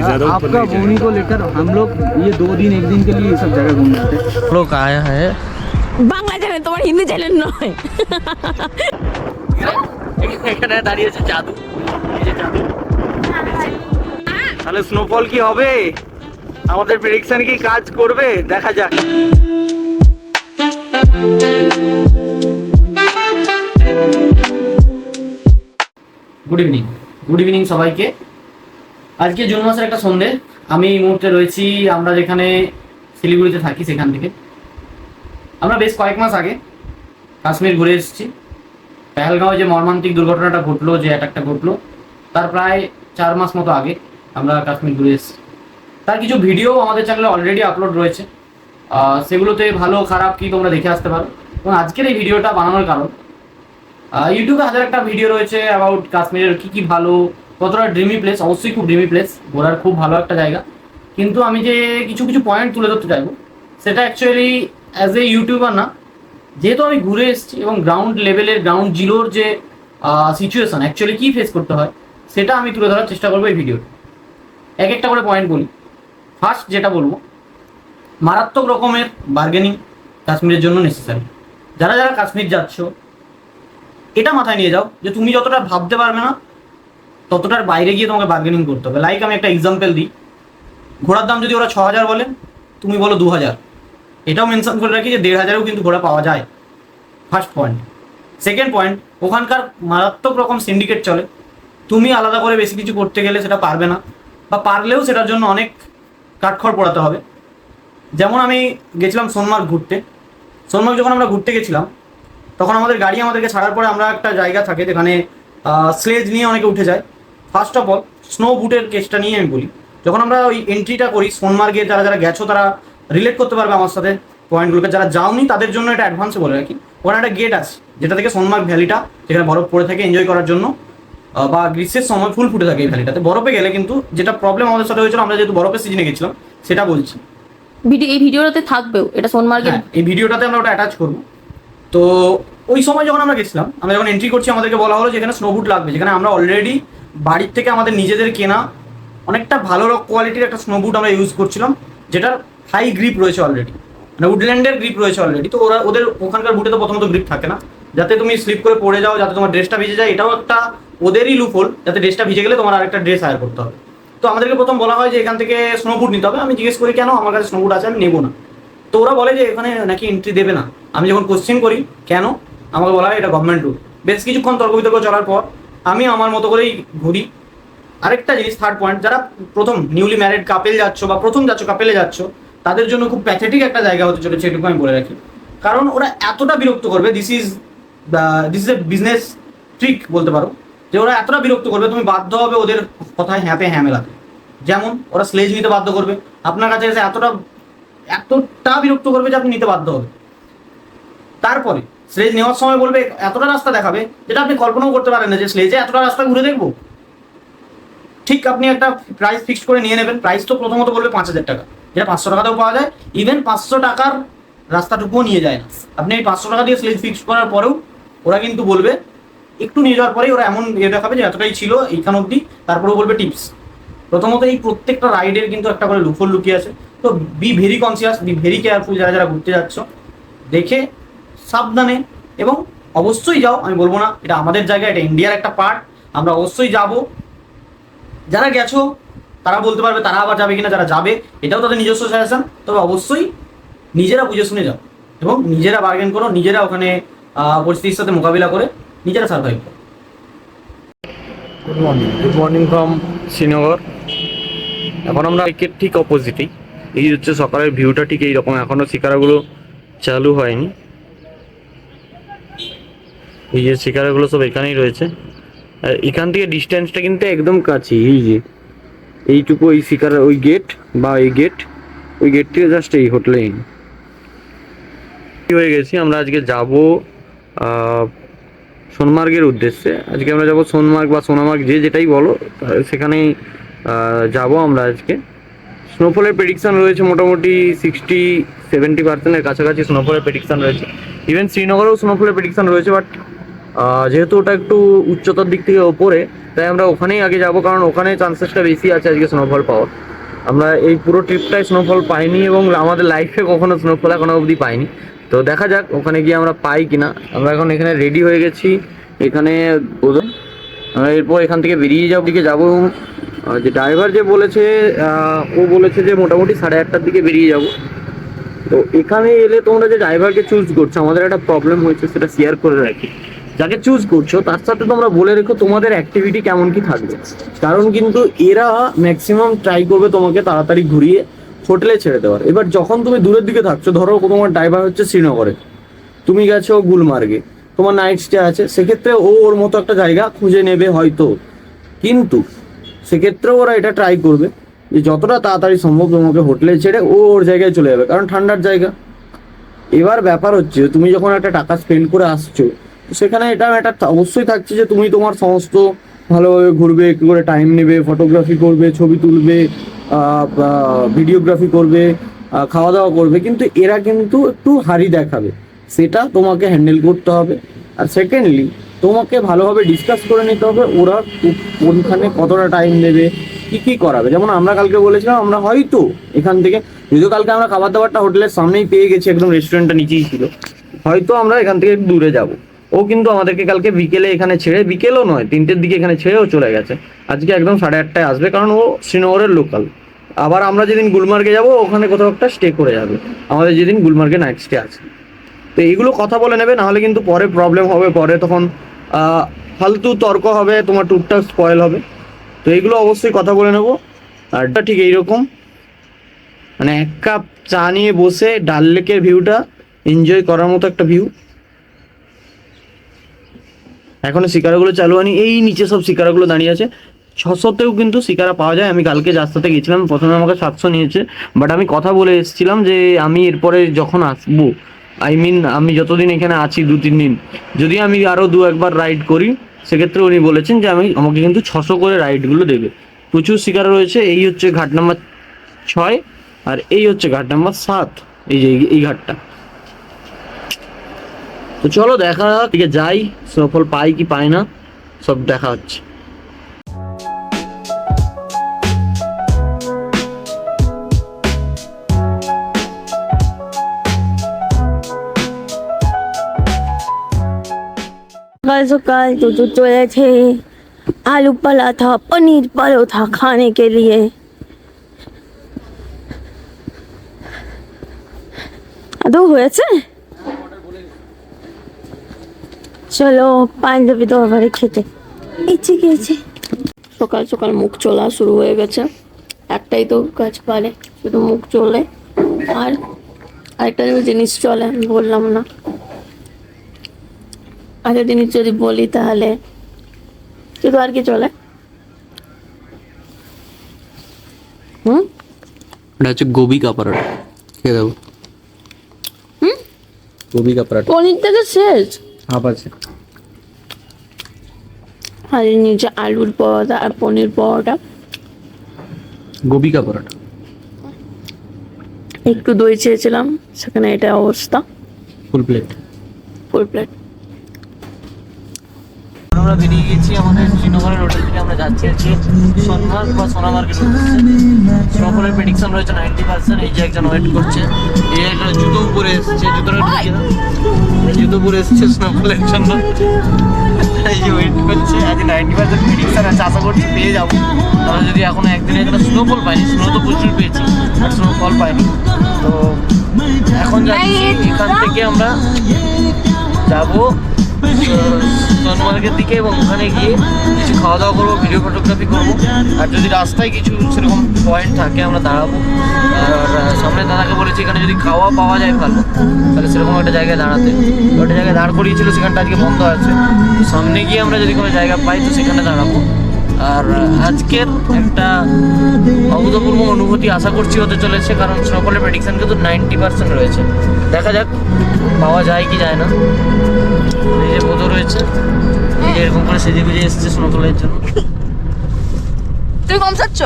ज्यादा ऊपर आपका नहीं जाएगा। बोनी को लेकर हम लोग ये दो दिन एक दिन के लिए ये सब जगह घूमने आते हैं लोग आया है বাংলা চ্যানেল তোমার হিন্দি চ্যানেল নয় এখানে দাঁড়িয়েছে জাদু এই যে জাদু তাহলে স্নোফল কি হবে আমাদের প্রেডিকশন কি কাজ করবে দেখা যাক গুড ইভিনিং গুড ইভিনিং সবাইকে আজকে জুন মাসের একটা সন্ধে। আমি এই মুহূর্তে রয়েছি, আমরা যেখানে শিলিগুড়িতে থাকি সেখান থেকে। আমরা বেশ কয়েক মাস আগে কাশ্মীর ঘুরে এসেছি। পেহেলগাঁও যে মর্মান্তিক দুর্ঘটনাটা ঘটলো, যে অ্যাটাকটা ঘটলো, তার প্রায় চার মাস মতো আগে আমরা কাশ্মীর ঘুরে এসেছি। তার কিছু ভিডিও আমাদের চ্যানেলে অলরেডি আপলোড রয়েছে। সেগুলোতে ভালো, খারাপ কি তোমরা দেখে আসতে পারো। এবং আজকের এই ভিডিওটা বানানোর কারণ ইউটিউবে হাজার একটা ভিডিও রয়েছে অ্যাবাউট কাশ্মীরের কী কী ভালো কতটা ড্রিমি প্লেস অবশ্যই খুব ড্রিমি প্লেস ঘোরার খুব ভালো একটা জায়গা। কিন্তু আমি যে কিছু কিছু পয়েন্ট তুলে ধরতে চাইব, সেটা অ্যাকচুয়ালি অ্যাজ এ ইউটিউবার না, যেহেতু আমি ঘুরে এসেছি এবং গ্রাউন্ড লেভেলের গ্রাউন্ড জিরোর যে সিচুয়েশন অ্যাকচুয়ালি কী ফেস করতে হয়, সেটা আমি তুলে ধরার চেষ্টা করব এই ভিডিওতে এক একটা করে পয়েন্ট বলি। ফার্স্ট যেটা বলব, মারাত্মক রকমের বার্গেনিং কাশ্মীরের জন্য নেসেসারি যারা যারা কাশ্মীর যাচ্ছ, এটা মাথায় নিয়ে যাও যে তুমি যতটা ভাবতে পারবে না ততটার বাইরে গিয়ে তোমাকে বার্গেনিং করতে হবে। লাইক আমি একটা এক্সাম্পল দিই। ঘোড়ার দাম যদি ওরা ছ হাজার বলে, তুমি বলো দু হাজার এটাও মেনশন করে রাখি যে দেড় হাজারেও কিন্তু ঘোড়া পাওয়া যায়। ফার্স্ট পয়েন্ট সেকেন্ড পয়েন্ট ওখানকার মারাত্মক রকম সিন্ডিকেট চলে। তুমি আলাদা করে বেশি কিছু করতে গেলে সেটা পারবে না। বা পারলেও সেটার জন্য অনেক কাঠখড় পড়াতে হবে। যেমন আমি গেছিলাম সোনমার্গ ঘুরতে। সোনমার্গ যখন আমরা ঘুরতে গেছিলাম, তখন আমাদের গাড়ি আমাদেরকে ছাড়ার পরে আমরা একটা জায়গা থাকে যেখানে স্লেজ নিয়ে অনেকে উঠে যায়। ফার্স্ট অফ অল স্নো বুটের কেসটা নিয়ে আমি বলি। যখন আমরা ওই এন্ট্রিটা করি সোনমার্গে যারা যারা গেছো তারা রিলেট করতে পারবে আমার সাথে পয়েন্টগুলোকে যারা যাওনি তাদের জন্য এটা অ্যাডভান্সে বলে রাখি। ওখানে একটা গেট আছে যেটা থেকে সোনমার্গ ভ্যালিটা যেখানে বরফ পড়ে থাকে এনজয় করার জন্য বা গ্রীষ্মের সময় ফুল ফুটে থাকে এই ভ্যালিটাতে বরফে গেলে কিন্তু যেটা প্রবলেম আমাদের সাথে হয়েছিল আমরা যেহেতু বরফের সিজনে গেছিলাম সেটা বলছি। ভিডিও এই ভিডিওটাতে থাকবেও এটা সোনমার্গের হ্যাঁ এই ভিডিওটাতে আমরা ওটা অ্যাটাচ করব। তো ওই সময় যখন আমরা গেছিলাম আমরা যখন এন্ট্রি করছি আমাদেরকে বলা হলো যেখানে স্নো বুট লাগবে যেখানে আমরা অলরেডি বাড়ির থেকে আমাদের নিজেদের কেনা অনেকটা ভালো কোয়ালিটির একটা স্নো বুট আমরা ইউজ করছিলাম, যেটার হাই গ্রিপ রয়েছে অলরেডি মানে উডল্যান্ডের গ্রিপ রয়েছে অলরেডি তো ওরা, ওদের ওখানকার বুটে তো প্রথমত গ্রিপ থাকে না। যাতে তুমি স্লিপ করে পড়ে যাও, যাতে তোমার ড্রেসটা ভিজে যায়, এটাও একটা ওদেরই লুফল যাতে ড্রেসটা ভিজে গেলে তোমার আরেকটা ড্রেস হায়ার করতে হবে। তো আমাদেরকে প্রথম বলা হয় যে এখান থেকে স্নো বুট নিতে হবে। আমি জিজ্ঞেস করি, কেন আমার কাছে স্নো বুট আছে? আমি নেব না। তো ওরা বলে যে, এখানে নাকি এন্ট্রি দেবে না। আমি যখন কোশ্চেন করি, কেন? আমাকে বলা হয়, এটা গভর্নমেন্ট রুল বেশ কিছুক্ষণ তর্ক বিতর্ক চলার পর আমি আমার মতো করেই ঘুরি। আরেকটা জিনিস থার্ড পয়েন্ট যারা প্রথম নিউলি ম্যারিড কাপেল যাচ্ছ বা প্রথম যাচ্ছ কাপেলে যাচ্ছ, তাদের জন্য খুব প্যাথেটিক একটা জায়গা হতে চলেছে, এটুকু আমি বলে রাখি। কারণ ওরা এতটা বিরক্ত করবে this is this is a business trick বলতে পারো, যে ওরা এতটা বিরক্ত করবে, তুমি বাধ্য হবে ওদের কথায় হ্যাঁতে হ্যাঁ মেলাতে। যেমন, ওরা স্লেজ নিতে বাধ্য করবে, আপনার কাছে এসে এতটা এতটা বিরক্ত করবে যে আপনি নিতে বাধ্য হবে। তারপরে স্লেজ নেওয়ার সময় বলবে, এতটা রাস্তা দেখাবে, যেটা আপনি কল্পনাও করতে পারেন না যে স্লেজে এতটা রাস্তা ঘুরে দেখব। ঠিক আপনি একটা প্রাইস ফিক্সড করে নিয়ে নেবেন। প্রাইস তো প্রথমত বলবে পাঁচ হাজার টাকা। যেটা পাঁচশো টাকাতেও পাওয়া যায় ইভেন পাঁচশো টাকার রাস্তাটুকুও নিয়ে যায় না। আপনি এই পাঁচশো টাকা দিয়ে স্লেজ ফিক্সড করার পরেও ওরা কিন্তু বলবে, একটু নিয়ে যাওয়ার পরেই ওরা এমন ইয়ে দেখাবে যে এতটাই ছিল এইখান অব্দি তারপরেও বলবে টিপস প্রথমত এই প্রত্যেকটা রাইডের কিন্তু একটা করে লুফল লুকিয়ে আছে। তো be very conscious be very careful যারা যারা ঘুরতে যাচ্ছ, দেখে সাবধানে এবং অবশ্যই যাও, আমি বলব না, এটা আমাদের জায়গা, এটা ইন্ডিয়ার একটা পার্ট আমরা অবশ্যই যাব। যারা গেছো, তারা বলতে পারবে তারা আবার যাবে কিনা, যারা যাবে, এটাও তাদের নিজস্ব সাজেশন তবে অবশ্যই নিজেরা বুঝে শুনে যাও এবং নিজেরা বার্গেন করো, নিজেরা ওখানে পরিস্থিতির সাথে মোকাবিলা করে নিজেরা সার্ভাইভ করো। Good morning good morning from Srinagar এখন আমরা ঠিক অপোজিটেই এই হচ্ছে সকালের ভিউটা ঠিক এইরকম। এখনও শিকারাগুলো চালু হয়নি। এই যে শিকারাগুলো সব এখানেই রয়েছে। আর এখান থেকে ডিস্টেন্সটা কিন্তু একদম কাছে, এই যে। এইটুকু ওই শিকারা ওই গেট বা এই গেট ওই গেট থেকে জাস্ট এই হোটেলেই হয়ে গেছি, আমরা আজকে যাব সোনমার্গের উদ্দেশ্যে। আজকে আমরা যাব সোনমার্গ বা সোনামার্গ, যে যেটাই বলো সেখানেই যাব আমরা আজকে। স্নোফলের প্রেডিকশন রয়েছে মোটামুটি সিক্সটি সেভেন্টি পার্সেন্টের কাছাকাছি স্নোফলের প্রেডিকশন রয়েছে। ইভেন শ্রীনগরেও স্নোফলের প্রেডিকশন রয়েছে বাট যেহেতু ওটা একটু উচ্চতার দিক থেকে ওপরে, তাই আমরা ওখানেই আগে যাব, কারণ ওখানে চান্সেসটা বেশি আছে আজকে স্নোফল পাওয়ার। আমরা এই পুরো ট্রিপটাই স্নোফল পাইনি এবং আমাদের লাইফে কখনো স্নোফল এখনও অবধি পাইনি। তো দেখা যাক, ওখানে গিয়ে আমরা পাই কিনা। আমরা এখন এখানে রেডি হয়ে গেছি। এখানে বোধহয় আমরা এরপর এখান থেকে বেরিয়ে যাব দিকে যাব যে ড্রাইভার যে বলেছে ও বলেছে যে মোটামুটি সাড়ে আটটার দিকে বেরিয়ে যাব। তো এখানে এলে তোমরা যে ড্রাইভারকে চুজ করছ, আমাদের একটা প্রবলেম হয়েছে, সেটা শেয়ার করে রাখি। যাকে চুজ করছ, তার সাথে তোমরা বলে রেখো তোমাদের অ্যাক্টিভিটি কেমন কি থাকবে। কারণ কিন্তু এরা ম্যাক্সিমাম ট্রাই করবে তোমাকে তাড়াতাড়ি ঘুরিয়ে হোটেলে ছেড়ে দেওয়ার। এবার যখন তুমি দূরের দিকে থাকছো, ধরো তোমার ড্রাইভার হচ্ছে শ্রীনগরে, তুমি গেছো গুলমার্গে, তোমার নাইট স্টে আছে, সেক্ষেত্রে ও ওর মতো একটা জায়গা খুঁজে নেবে হয়তো। কিন্তু সেক্ষেত্রেও ওরা এটা ট্রাই করবে, যে যতটা তাড়াতাড়ি সম্ভব তোমাকে হোটেলে ছেড়ে ও ওর জায়গায় চলে যাবে, কারণ ঠান্ডার জায়গা। এবার ব্যাপার হচ্ছে, তুমি যখন একটা টাকা স্পেন্ড করে আসছো সেখানে এটা একটা অবশ্যই থাকছে যে তুমি তোমার সমস্ত ভালোভাবে ঘুরবে একটু করে টাইম নেবে ফটোগ্রাফি করবে, ছবি তুলবে ভিডিওগ্রাফি করবে খাওয়া দাওয়া করবে, কিন্তু এরা কিন্তু একটু হারি দেখাবে। সেটা তোমাকে হ্যান্ডেল করতে হবে। আর সেকেন্ডলি তোমাকে ভালোভাবে ডিসকাস করে নিতে হবে ওরা কো- কোনখানে কতটা টাইম নেবে, কি কি করাবে। যেমন আমরা কালকে বলেছিলাম, আমরা হয়তো এখান থেকে, যদিও কালকে আমরা খাবার দাবারটা হোটেলের সামনেই পেয়ে গেছি, একদম রেস্টুরেন্টটা নিচেই ছিল, হয়তো আমরা এখান থেকে একটু দূরে যাব। ও কিন্তু আমাদেরকে কালকে বিকেলে এখানে ছেড়ে, বিকেলও নয়, তিনটের দিকে এখানে ছেড়েও চলে গেছে। আজকে একদম সাড়ে আটটায় আসবে, কারণ ও শ্রীনগরের লোকাল আবার আমরা যেদিন গুলমার্গে যাব, ওখানে কোথাও একটা স্টে করে যাবে। আমাদের যেদিন গুলমার্গে নাইট স্টে আছে। তো এইগুলো কথা বলে নেবে, নাহলে কিন্তু পরে প্রবলেম হবে, পরে তখন ফালতু তর্ক হবে, তোমার ট্যুরটা স্পয়েল হবে। তো এইগুলো অবশ্যই কথা বলে নেব। আর ঠিক এইরকম। মানে এক কাপ চা নিয়ে বসে, ডাল লেকের ভিউটা এনজয় করার মতো একটা ভিউ এখনও শিকারাগুলো চালু হয়নি। এই নিচে সব শিকারাগুলো দাঁড়িয়ে আছে। ছশোতেও কিন্তু শিকারা পাওয়া যায়। আমি কালকে রাস্তাতে গেছিলাম। প্রথমে আমাকে সাতশো নিয়েছে। বাট আমি কথা বলে এসেছিলাম যে আমি এরপরে যখন আসব আই মিন আমি যতদিন এখানে আছি দু, তিন দিন, যদি আমি আরও দু, একবার রাইড করি, সেক্ষেত্রে উনি বলেছেন যে আমি, আমাকে কিন্তু ছশো করে রাইডগুলো দেবে। প্রচুর শিকার রয়েছে। এই হচ্ছে ঘাট নাম্বার ছয় আর এই হচ্ছে ঘাট নাম্বার সাত। এই যে, এই- ঘাটটা। তো চলো দেখা যাক ঠিক আছে, যাই সফল পাই কি পাই না সব দেখা হচ্ছে সকাল সকাল দুটো চলেছে আলু পরাঠা পনির পরোঠা খানে के लिए আদৌ হয়েছে চলো পাঞ্জাবি দরবারে খেতে। ইচ্ছে গিয়েছে। সকাল সকাল মুখ চলা শুরু হয়ে গেছে। একটাই তো কাজ পারে শুধু মুখ চলে। আর আরেকটা জিনিস চলে আমি বললাম না। আগের জিনিস যদি বলি তাহলে শুধু আর কি চলে? হুম? এটা হচ্ছে গোবি কা পরোটা খেয়ে দেবো। গোবি কা পরোটা পনির থেকে শেষ। হাফ আছে। আর এর নিচে আলুর পরোটা আর পনির পরোটা। গোবিকা পরোটা। একটু দই চেয়েছিলাম সেখানে এটা অবস্থা। ফুল প্লেট ফুল প্লেট আমরা বেরিয়ে গেছি আমাদের শ্রীনগরের হোটেল থেকে আমরা যাচ্ছি হচ্ছে সোনমার্গ বা সোনামার্গের স্নোফলের প্রেডিকশন রয়েছে নাইনটি পার্সেন্ট এই যে একজন ওয়েট করছে। এই একটা জুতো উপরে এসছে, জুতোটা জুতো উপরে এসছে স্নোফলের জন্য। এই যে ওয়েট করছে আজ নাইনটি পার্সেন্ট প্রেডিকশন আছে, আশা করছি পেয়ে যাব। আমরা যদি এখনও একদিনে এখানে স্নোফল পাইনি স্নো তো প্রচুর পেয়েছি, আর স্নোফল পাইনি। তো এখন যাচ্ছি, এখান থেকে আমরা যাব সোনমার্গের দিকে এবং ওখানে গিয়ে কিছু খাওয়া দাওয়া করব, ভিডিও ফটোগ্রাফি করব। আর যদি রাস্তায় কিছু সেরকম পয়েন্ট থাকে, আমরা দাঁড়াবো। আর সামনে দাদাকে বলেছি, এখানে যদি খাওয়া পাওয়া যায় ভালো, তাহলে সেরকম একটা জায়গায় দাঁড়াতে। একটা জায়গায় দাঁড় করিয়েছিল, সেখানটা আজকে বন্ধ আছে। সামনে গিয়ে আমরা যদি কোনো জায়গা পাই, তো সেখানে দাঁড়াবো। আর আজকের একটা অভূতপূর্ব অনুভূতি আশা করছি হতে চলেছে, কারণ সকলের প্রেডিকশান কিন্তু নাইনটি পার্সেন্ট রয়েছে। দেখা যাক, পাওয়া যায় কি যায় না। এই যে বোধ রয়েছে এরকম করে সেজে গুজে এসেছে সকলের জন্য। তুমি কম চাচ্ছ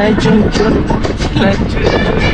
চিলাই চুন চুন চিলাই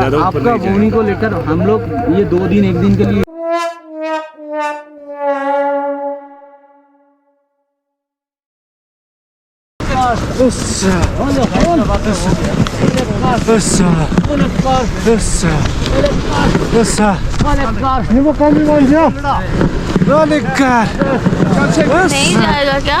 চুন आपका भूमि को लेकर हम लोग ये दो दिन एक दिन के लिए नहीं जाएगा क्या?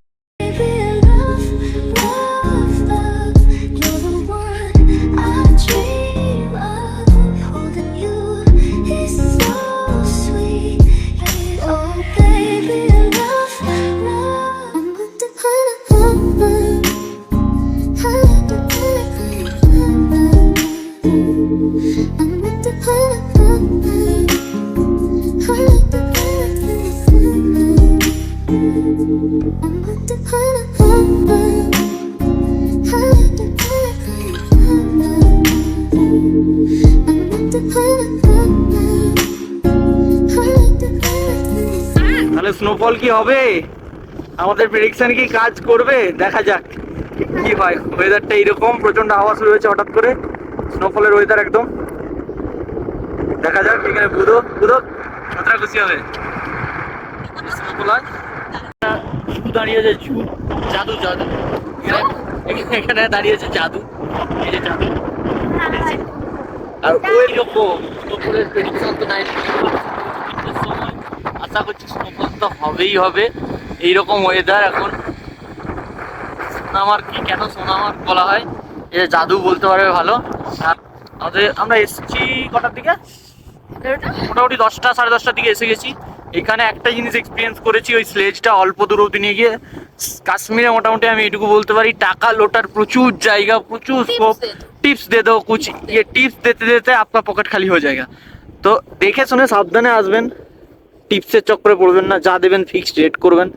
ফল কি হবে? আমাদের প্রেডিকশন কি কাজ করবে? দেখা যাক কি হয়। ওয়েদারটা এরকম প্রচণ্ড আওয়াজ শুরু হয়েছে হঠাৎ করে। স্নোফলের ওয়েদার একদম। দেখা যাক এখানে বুধো। বুধো কতটা খুশি হবে? দাঁড়িয়েছে জাদু জাদু। এখানে দাঁড়িয়েছে জাদু। এই যে জাদু। হ্যাঁ, হ্যাঁ। আর ওই রকম প্রেডিকশন তো নাই। আশা করছি স্নোফল তো হবেই হবে। এইরকম ওয়েদার এখন সোনামার কি কেন সোনামার বলা হয়? এ জাদু বলতে পারবে ভালো। আর আমাদের আমরা এসেছি কটার দিকে? মোটামুটি দশটা সাড়ে দশটার দিকে এসে গেছি। এখানে একটা জিনিস এক্সপিরিয়েন্স করেছি ওই স্লেজটা অল্প দূর অব্দি নিয়ে গিয়ে। কাশ্মীরে মোটামুটি আমি এটুকু বলতে পারি টাকা লোটার প্রচুর জায়গা প্রচুর স্কোপ টিপস দিয়ে দেবো কুচ। ইয়ে টিপস দিতে দিতে আপনার পকেট খালি হয়ে জায়গা তো দেখে শুনে সাবধানে আসবেন। টিপসের চক্করে পড়বেন না, যা দেবেন ফিক্সড রেট করবেন।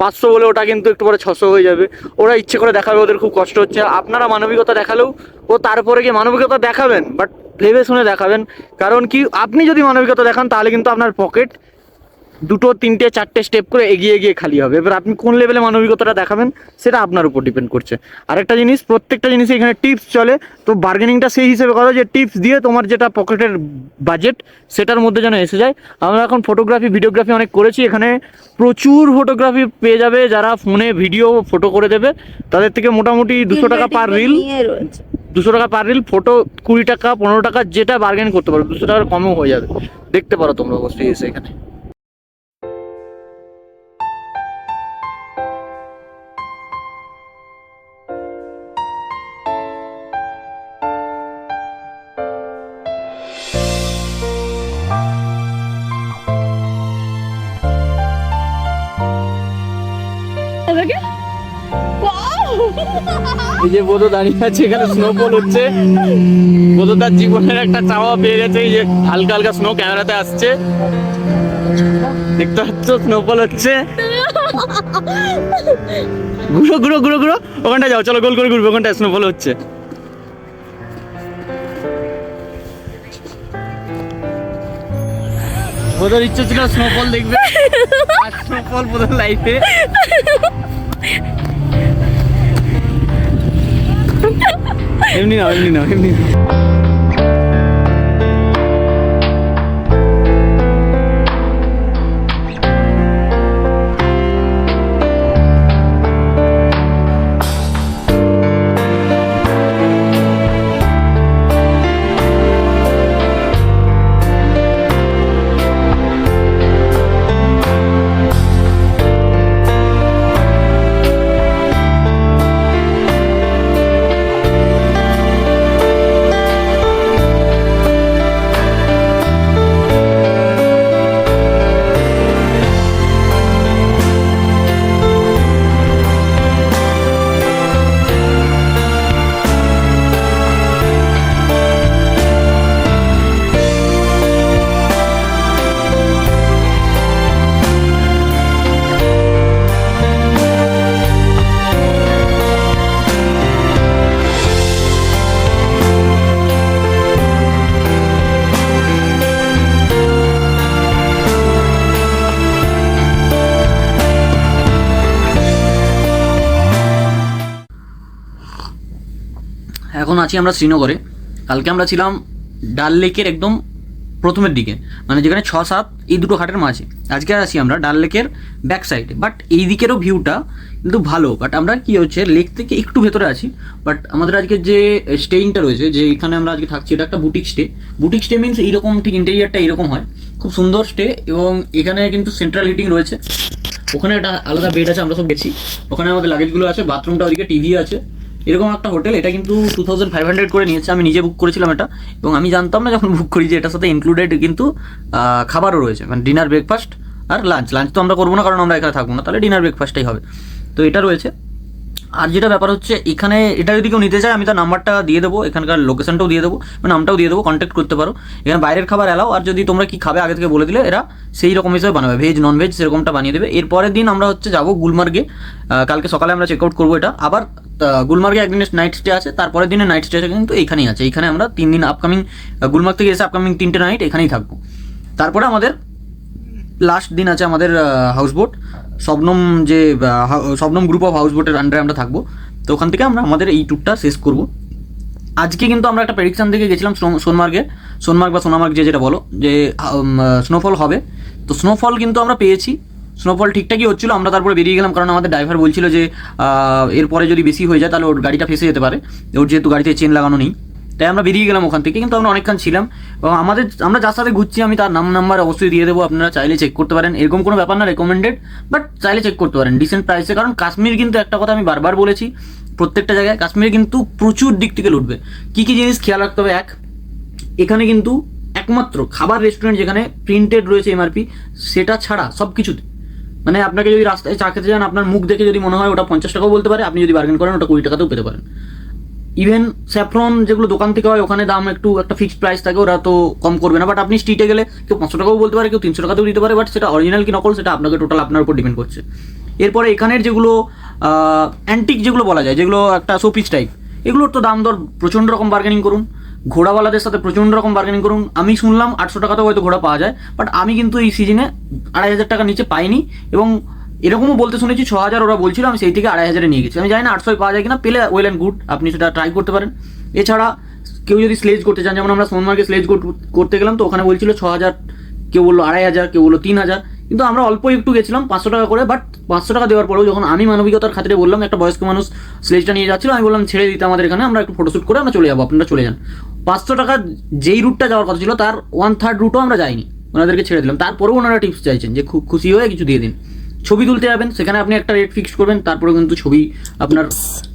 পাঁচশো বলে ওটা কিন্তু একটু পরে ছশো হয়ে যাবে। ওরা ইচ্ছে করে দেখাবে, ওদের খুব কষ্ট হচ্ছে। আপনারা মানবিকতা দেখালেও ও তারপরে গিয়ে মানবিকতা দেখাবেন বাট ভেবে শুনে দেখাবেন। কারণ কি, আপনি যদি মানবিকতা দেখান, তাহলে কিন্তু আপনার পকেট দুটো তিনটে চারটে স্টেপ করে এগিয়ে এগিয়ে খালি হবে। এবার আপনি কোন লেভেলে মানবিকতাটা দেখাবেন সেটা আপনার উপর ডিপেন্ড করছে। আরেকটা জিনিস প্রত্যেকটা জিনিসে এখানে টিপস চলে। তো বার্গেনিংটা সেই হিসেবে করো যে টিপস দিয়ে তোমার যেটা পকেটের বাজেট সেটার মধ্যে যেন এসে যায়। আমরা এখন ফটোগ্রাফি ভিডিওগ্রাফি অনেক করেছি। এখানে প্রচুর ফটোগ্রাফি পেয়ে যাবে যারা ফোনে ভিডিও ফটো করে দেবে। তাদের থেকে মোটামুটি দুশো টাকা পার রিল দুশো টাকা পার রিল ফটো কুড়ি টাকা পনেরো টাকা যেটা বার্গেন করতে পারো। দুশো টাকার কমও হয়ে যাবে। দেখতে পারো তোমরা অবশ্যই এসে এখানে। এই যে বোধ দাঁড়িয়ে আছে, এখানে স্নোফল হচ্ছে। বোধ তার জীবনের একটা চাওয়া পেয়ে গেছে, এই যে হালকা হালকা স্নো ক্যামেরাতে আসছে। দেখতে পাচ্ছ স্নোফল হচ্ছে। ঘুরো ঘুরো ঘুরো ঘুরো। ওখানটা যাও, চলো গোল করে ঘুরবে ওখানটা স্নোফল হচ্ছে। বোধর ইচ্ছে ছিল স্নোফল দেখবে। আর স্নোফল বোধর লাইফে এমনি না এমনি না এমনি না এখন আছি আমরা শ্রীনগরে। কালকে আমরা ছিলাম ডাল লেকের একদম প্রথমের দিকে মানে যেখানে ছ সাত এই দুটো ঘাটের মাঝে। আজকে আছি আমরা ডাল লেকের ব্যাক সাইডে বাট এই দিকেরও ভিউটা কিন্তু ভালো। বাট আমরা কি হচ্ছে লেক থেকে একটু ভেতরে আছি বাট আমাদের আজকে যে স্টেইংটা রয়েছে, যে এখানে আমরা আজকে থাকছি, এটা একটা boutique stay boutique stay means এইরকম ঠিক ইন্টেরিয়ারটা এরকম হয়। খুব সুন্দর স্টে এবং এখানে কিন্তু সেন্ট্রাল হিটিং রয়েছে। ওখানে একটা আলাদা বেড আছে, আমরা সব গেছি। ওখানে আমাদের লাগেজগুলো আছে বাথরুমটা ওদিকে টিভি আছে। এরকম একটা হোটেল, এটা কিন্তু টু থাউজেন্ড ফাইভ হান্ড্রেড করে নিয়েছে, আমি নিজে বুক করেছিলাম এটা, এবং আমি জানতাম না যখন বুক করি যে এটার সাথে ইনক্লুডেড কিন্তু খাবারও রয়েছে মানে ডিনার ব্রেকফাস্ট আর লাঞ্চ লাঞ্চ তো আমরা করব না কারণ আমরা এখানে থাকব না, তাহলে ডিনার ব্রেকফাস্টটাই হবে। তো এটা রয়েছে। আর যেটা ব্যাপার হচ্ছে, এখানে এটা যদি কেউ নিতে চায়, আমি তার নাম্বারটা দিয়ে দেবো, এখানকার লোকেশনটাও দিয়ে দেবো নামটাও দিয়ে দেবো কন্ট্যাক্ট করতে পারো। এখানে বাইরের খাবার এলাও আর যদি তোমরা কি খাবে, আগে থেকে বলে দিলে, এরা সেই রকম হিসেবে বানাবে ভেজ নন ভেজ সেরকমটা বানিয়ে দেবে। এরপরের দিন আমরা হচ্ছে যাব গুলমার্গে। কালকে সকালে আমরা চেক আউট করব এটা। আবার গুলমার্গে একদিনের নাইট স্টে আছে, তারপরের দিনে নাইট স্টে আছে কিন্তু এখানেই আছে। এখানে আমরা তিন দিন আপকামিং গুলমার্গ থেকে এসে আপকামিং তিনটে নাইট এখানেই থাকব। তারপরে আমাদের লাস্ট দিন আছে আমাদের হাউস বোট শবনম যে শবনম গ্রুপ অফ হাউস বোটের আন্ডারে আমরা থাকব। তো ওখান থেকে আমরা আমাদের এই ট্যুরটা শেষ করব। আজকে কিন্তু আমরা একটা প্রেডিকশন থেকে গেছিলাম সোন- সোনমার্গে। সোনমার্গ বা সোনামার্গ যে যেটা বলো, যে স্নোফল হবে। তো স্নোফল কিন্তু আমরা পেয়েছি। স্নোফল ঠিকঠাকই হচ্ছিল, আমরা তারপরে বেরিয়ে গেলাম কারণ আমাদের ড্রাইভার বলছিল যে এরপরে যদি বেশি হয়ে যায় তাহলে ওর গাড়িটা ফেসে যেতে পারে। ওর যেহেতু গাড়িতে চেন লাগানো নেই। তাই আমরা বেরিয়ে গেলাম ওখান থেকে, কিন্তু আমরা অনেকক্ষণ ছিলাম। এবং আমাদের, আমরা যার সাথে ঘুরছি, আমি তার নাম নাম্বার অবশ্যই দিয়ে দেবো, আপনারা চাইলে চেক করতে পারেন। এরকম কোনো ব্যাপার না রেকমেন্ডেড বাট চাইলে চেক করতে পারেন ডিসেন্ট প্রাইসে কারণ কাশ্মীর কিন্তু একটা কথা আমি বারবার বলেছি, প্রত্যেকটা জায়গায় কাশ্মীরে কিন্তু প্রচুর দিক থেকে লুটবে। কী কী জিনিস খেয়াল রাখতে হবে? এক, এখানে কিন্তু একমাত্র খাবার রেস্টুরেন্ট যেখানে প্রিন্টেড রয়েছে এমআরপি সেটা ছাড়া সব কিছুতে মানে আপনাকে যদি রাস্তায় চা খেতে যান, আপনার মুখ দেখে যদি মনে হয় ওটা পঞ্চাশ টাকাও বলতে পারে, আপনি যদি বার্গেন করেন, ওটা কুড়ি টাকাতেও পেতে পারেন। ইভেন স্যাফরন যেগুলো দোকান থেকে হয়, ওখানে দাম একটু একটা ফিক্সড প্রাইস থাকে, ওরা তো কম করবে না। বাট আপনি স্ট্রিটে গেলে কেউ পাঁচশো টাকাও বলতে পারে, কেউ তিনশো টাকাতেও দিতে পারে বাট সেটা অরিজিনাল কি নকল, সেটা আপনাকে টোটাল আপনার উপর ডিপেন্ড করছে। এরপরে এখানের যেগুলো অ্যান্টিক যেগুলো বলা যায়, যেগুলো একটা শোপিস টাইপ এগুলোর তো দাম দর প্রচণ্ড রকম বার্গেনিং করুন। ঘোড়াওয়ালাদের সাথে প্রচণ্ড রকম বার্গেনিং করুন। আমি শুনলাম আটশো টাকাতেও হয়তো ঘোড়া পাওয়া যায় বাট আমি কিন্তু এই সিজনে আড়াই হাজার টাকা নিচে পাইনি। এবং এরকমও বলতে শুনেছি ছ হাজার ওরা বলছিল, আমি সেই থেকে আড়াই হাজারে নিয়ে গেছি। আমি জানি না আটশোয় পাওয়া যায় কিনা, পেলে ওয়েল অ্যান্ড গুড আপনি সেটা ট্রাই করতে পারেন। এছাড়া কেউ যদি স্লেজ করতে চান, যেমন আমরা সোনমার্গে স্লেজ করতে গেলাম, তো ওখানে বলছিল ছ হাজার কেউ বলল আড়াই হাজার, কেউ বলল তিন হাজার। কিন্তু আমরা অল্প একটু গেছিলাম, পাঁচশো টাকা করে বাট পাঁচশো টাকা দেওয়ার পরেও যখন আমি মানবিকতার খাতিরে বললাম, একটা বয়স্ক মানুষ স্লেজটা নিয়ে যাচ্ছিল, আমি বললাম, ছেড়ে দিতে আমাদের এখানে, আমরা একটু ফটোশ্যুট করে আমরা চলে যাব, আপনারা চলে যান। পাঁচশো টাকা যেই রুটটা যাওয়ার কথা ছিল, তার ওয়ান থার্ড রুটও আমরা যাইনি, ওনাদেরকে ছেড়ে দিলাম। তারপরেও ওনারা টিপস চাইছেন যে খুব খুশি হয়ে কিছু দিয়ে দিন। ছবি তুলতে যাবেন, সেখানে আপনি একটা রেট ফিক্সড করবেন তারপরে কিন্তু ছবি আপনার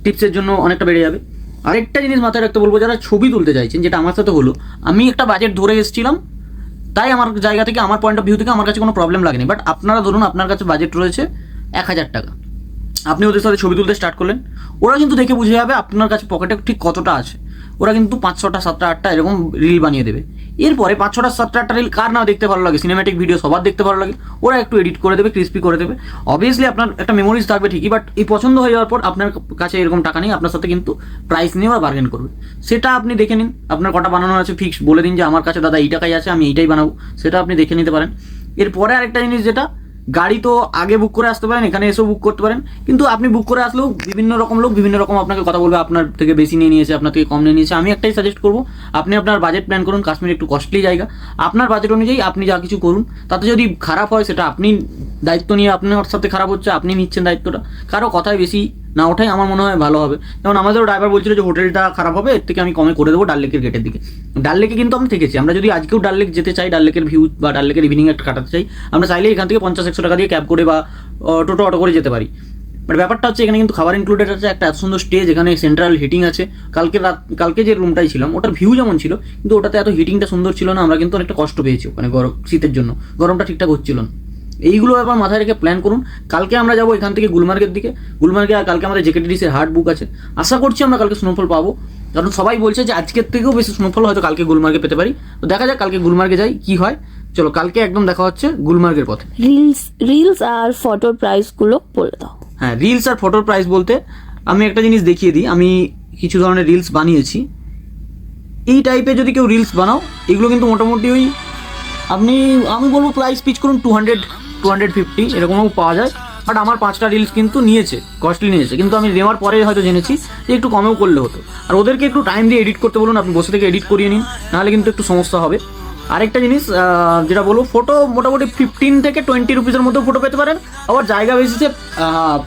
টিপসের জন্য অনেকটা বেড়ে যাবে। আরেকটা জিনিস মাথায় রাখতে বলব, যারা ছবি তুলতে চাইছেন, যেটা আমার সাথে হলো, আমি একটা বাজেট ধরে এসেছিলাম, তাই আমার জায়গা থেকে, আমার পয়েন্ট অফ ভিউ থেকে আমার কাছে কোনো প্রবলেম লাগেনি। বাট আপনারা ধরুন, আপনার কাছে বাজেট রয়েছে এক হাজার টাকা। আপনি ওদের সাথে ছবি তুলতে স্টার্ট করলেন, ওরা কিন্তু দেখে বুঝে যাবে আপনার কাছে পকেটে ঠিক কতটা আছে। ওরা কিন্তু পাঁচ ছটা, সাতটা, আটটা এরকম রিল বানিয়ে দেবে। এরপরে পাঁচ ছটা সাতটা আটটা রিল কার না দেখতে ভালো লাগে? সিনেমেটিক ভিডিও সবার দেখতে ভালো লাগে। ওরা একটু এডিট করে দেবে ক্রিস্পি করে দেবে। অবভিয়াসলি আপনার একটা মেমোরিজ থাকবে ঠিকই বাট এই পছন্দ হয়ে যাওয়ার পর আপনার কাছে এরকম টাকা নেই, আপনার সাথে কিন্তু প্রাইস নিয়ে ওরা বার্গেন করবে। সেটা আপনি দেখে নিন। আপনার কটা বানানো আছে ফিক্সড বলে দিন যে আমার কাছে দাদা এই টাকাই আছে, আমি এইটাই বানাবো। সেটা আপনি দেখে নিতে পারেন। এরপরে আরেকটা জিনিস যেটা গাড়ি তো আগে বুক করে আসতে পারেন, এখানে এসেও বুক করতে পারেন। কিন্তু আপনি বুক করে আসলেও বিভিন্ন রকম লোক বিভিন্ন রকম আপনাকে কথা বলবে, আপনার থেকে বেশি নিয়ে নিয়েছে, আপনার থেকে কম নিয়ে নিয়েছে। আমি একটাই সাজেস্ট করব, আপনি আপনার বাজেট প্ল্যান করুন, কাশ্মীর একটু কস্টলি জায়গা। আপনার বাজেট অনুযায়ী আপনি যা কিছু করুন, তাতে যদি খারাপ হয়, সেটা আপনি দায়িত্ব নিয়ে আপনার সাথে খারাপ হচ্ছে, আপনি নিচ্ছেন দায়িত্বটা। কারও কথায় বেশি না ওঠাই আমার মনে হয় ভালো হবে। যেমন আমাদেরও ড্রাইভার বলছিল যে হোটেলটা খারাপ হবে, এর থেকে আমি কমে করে দেবো ডাল লেকের গেটের দিকে। ডাল লেকে কিন্তু আমি থেকেছি। আমরা যদি আজকেও ডাল লেক যেতে চাই, ডাল লেকের ভিউ বা ডাল লেকের ইভিনিং একটা কাটাতে চাই, আমরা চাইলে এখান থেকে পঞ্চাশ, একশো টাকা দিয়ে ক্যাব করে বা টোটো, অটো করে যেতে পারি। বাট ব্যাপারটা হচ্ছে এখানে কিন্তু খাবার ইনক্লুডেড আছে, একটা এত সুন্দর স্টেজ এখানে সেন্ট্রাল হিটিং আছে। কালকে রাত, কালকে যে রুমটাই ছিলাম, ওটার ভিউ যেমন ছিল, কিন্তু ওটাতে এত হিটিংটা সুন্দর ছিল না, আমরা কিন্তু অনেকটা কষ্ট পেয়েছি ওখানে গরম শীতের জন্য। গরমটা ঠিকঠাক হচ্ছিল না। এইগুলো এবার মাথায় রেখে প্ল্যান করুন। কালকে আমরা যাব এখান থেকে গুলমার্গের দিকে। গুলমার্গে আর কালকে আমাদের জেকেটিডিসের হার্ড বুক আছে। আশা করছি আমরা কালকে স্নোফল পাবো। কারণ সবাই বলছে যে আজকের থেকেও বেশি স্নোফল হয়তো কালকে গুলমার্গে পেতে পারি। তো দেখা যাক কালকে গুলমার্গে যাই কি হয়। চলো কালকে একদম দেখা হচ্ছে গুলমার্গের পথে। রিলস রিলস আর ফটোর প্রাইসগুলো বলে দাও। হ্যাঁ রিলস আর ফটোর প্রাইস বলতে আমি একটা জিনিস দেখিয়ে দিই। আমি কিছু ধরনের রিলস বানিয়েছি। এই টাইপের যদি কেউ রিলস বানাও এগুলো কিন্তু মোটামুটি ওই আপনি আমি বলব প্রাইস পিচ করুন two hundred two hundred fifty এরকমও পাওয়া যায়। বাট আমার পাঁচটা রিলস কিন্তু নিয়েছে কস্টলি নিয়েছে। কিন্তু আমি নেওয়ার পরে হয়তো জেনেছি যে একটু কমেও করলে হতো। আর ওদেরকে একটু টাইম দিয়ে এডিট করতে বলুন, আপনি বসে থেকে এডিট করিয়ে নিন, নাহলে কিন্তু একটু সমস্যা হবে। আরেকটা জিনিস যেটা বলব ফটো মোটামুটি ফিফটিন থেকে টোয়েন্টি রুপিসের মধ্যেও ফটো পেতে পারেন। আবার জায়গা বেসিসে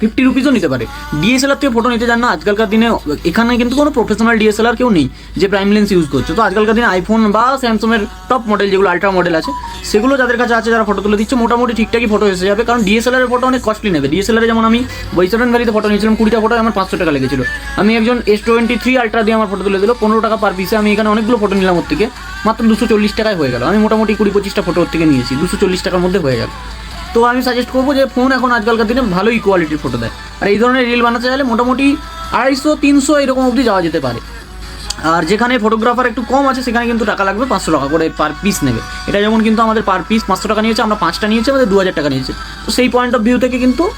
ফিফটি রুপিসও নিতে পারে। ডিএসএলআর থেকে ফটো নিতে যান না, আজকালকার দিনে এখানে কিন্তু কোনো প্রফেশনাল ডিএসএলআর কেউ নেই, যে প্রাইম লেন্স ইউজ করছে। তো আজকালকার দিনে আইফোন বা স্যামসংয়ের টপ মডেল যেগুলো আলট্রা মডেল আছে, সেগুলো যাদের কাছে আছে, যারা ফটো তুলে দিচ্ছে, মোটামুটি ঠিকঠাকই ফটো এসে যাবে। কারণ ডিএসএলআর এর ফটো অনেক কস্টলি নেবে। ডিএসএলআর যেমন আমি বৈশারণ ভ্যালিতে ফটো নিয়েছিলাম, কুড়িটা ফটো আমার পাঁচশো টাকা লেগেছিল। আমি একজন এস টোয়েন্টি থ্রি আলট্রা দিয়ে আমার ফটো তুলে দিল, পনেরো টাকা পার পিসে আমি এখানে অনেকগুলো ফটো নিলাম ওর থেকে। মাত্র দুশো চল্লিশ টাকায় হয়ে গেল। আমি মোটামুটি কুড়ি পঁচিশটা ফটো ওর থেকে নিয়েছি দুশো চল্লিশ টাকার মধ্যে হয়ে গেল। তো আমি সাজেস্ট করব যে ফোন এখন আজকালকার দিনে ভালোই কোয়ালিটির ফটো দেয়। আর এই ধরনের রিল বানাতে চাইলে মোটামুটি আড়াইশো তিনশো এরকম অবধি যাওয়া যেতে পারে। আর যেখানে ফটোগ্রাফার একটু কম আছে সেখানে কিন্তু টাকা লাগবে পাঁচশো টাকা করে পার পিস নেবে। এটা যেমন কিন্তু আমাদের পার পিস পাঁচশো টাকা নিয়েছে আমরা পাঁচটা নিয়েছি আমাদের দু হাজার টাকা নিয়েছে। তো সেই পয়েন্ট অফ ভিউ থেকে কিন্তু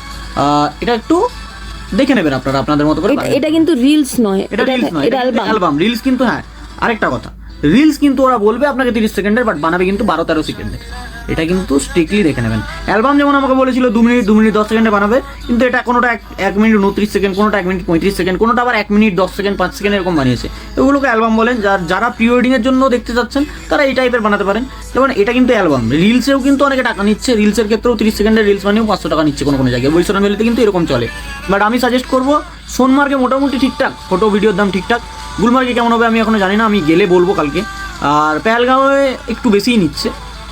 এটা একটু দেখে নেবেন আপনারা আপনাদের মতো করে এটা- কিন্তু রিলস নয় এটা রিলস নয় এটা অ্যালবাম রিলস কিন্তু হ্যাঁ আরেকটা কথা। রিলস কিন্তু ওরা বলবে আপনাকে তিরিশ সেকেন্ডের বাট বানাবে কিন্তু বারো তেরো সেকেন্ডের এটা কিন্তু স্ট্রিক্টলি দেখে নেবেন। অ্যালবাম যেমন আমাকে বলেছিল, দু মিনিট দু মিনিট, দশ সেকেন্ডে বানাবে, কিন্তু এটা কোনোটা এক এক মিনিট উনত্রিশ সেকেন্ড, কোনোটা এক মিনিট পঁয়ত্রিশ সেকেন্ড, কোনোটা আবার এক মিনিট, দশ সেকেন্ড, পাঁচ সেকেন্ড এরকম বানিয়েছে। এগুলোকে অ্যালবাম বলেন, যার, যারা প্রি ওয়েডিংয়ের জন্য দেখতে চাচ্ছেন, তারা এই টাইপের বানাতে পারেন। যেমন এটা কিন্তু অ্যালবাম রিলসেও কিন্তু অনেকে টাকা নিচ্ছে রিলসের ক্ষেত্রেও তিরিশ সেকেন্ডের রিলস বানিয়েও পাঁচশো টাকা নিচ্ছে কোনো কোনো জায়গায়। বৈশাখ মেলিতে কিন্তু এরকম চলে। বাট আমি সাজেস্ট করব, সোনমার্গে মোটামুটি ঠিকঠাক ফটো ভিডিওর দাম ঠিকঠাক। গুলমার্গে কেমন হবে আমি এখনও জানি না, আমি গেলে বলব কালকে। আর পেহেলগাঁওয়ে একটু বেশিই নিচ্ছে।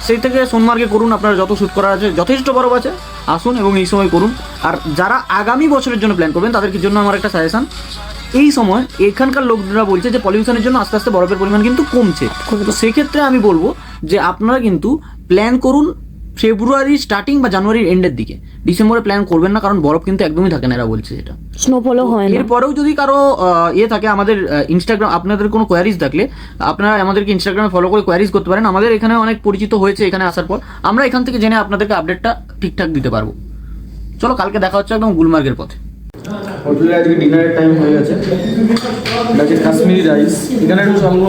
সেই থেকে সোনমার্গে করুন আপনারা যত শ্যুট করার আছে যথেষ্ট বরফ আছে আসুন এবং এই সময় করুন। আর যারা আগামী বছরের জন্য প্ল্যান করবেন তাদের জন্য আমার একটা সাজেশান এই সময় এখানকার লোকরা বলছে যে পলিউশনের জন্য আস্তে আস্তে বরফের পরিমাণ কিন্তু কমছে। তো সেক্ষেত্রে আমি বলব যে আপনারা কিন্তু প্ল্যান করুন ফেব্রুয়ারি স্টার্টিং বা জানুয়ারির এন্ডের দিকে। ডিসেম্বরে প্ল্যান করবেন না কারণ বরফ কিন্তু একদমই থাকে না এরা বলছে এটা। স্নোফলও হয় না। এরপরেও যদি কারও ইয়ে থাকে আমাদের ইনস্টাগ্রাম আপনাদের কোনো কোয়ারিজ থাকলে আপনারা আমাদেরকে ইনস্টাগ্রামে ফলো করে কোয়ারিজ করতে পারেন। আমাদের এখানে অনেক পরিচিত হয়েছে এখানে আসার পর। আমরা এখান থেকে জেনে আপনাদেরকে আপডেটটা ঠিকঠাক দিতে পারব। চলো কালকে দেখা হচ্ছে একদম গুলমার্গের পথে। হোটেলে আজকে ডিনারের টাইম হয়ে গেছে। কাশ্মীরি রাইস এখানে একটু সবগুলো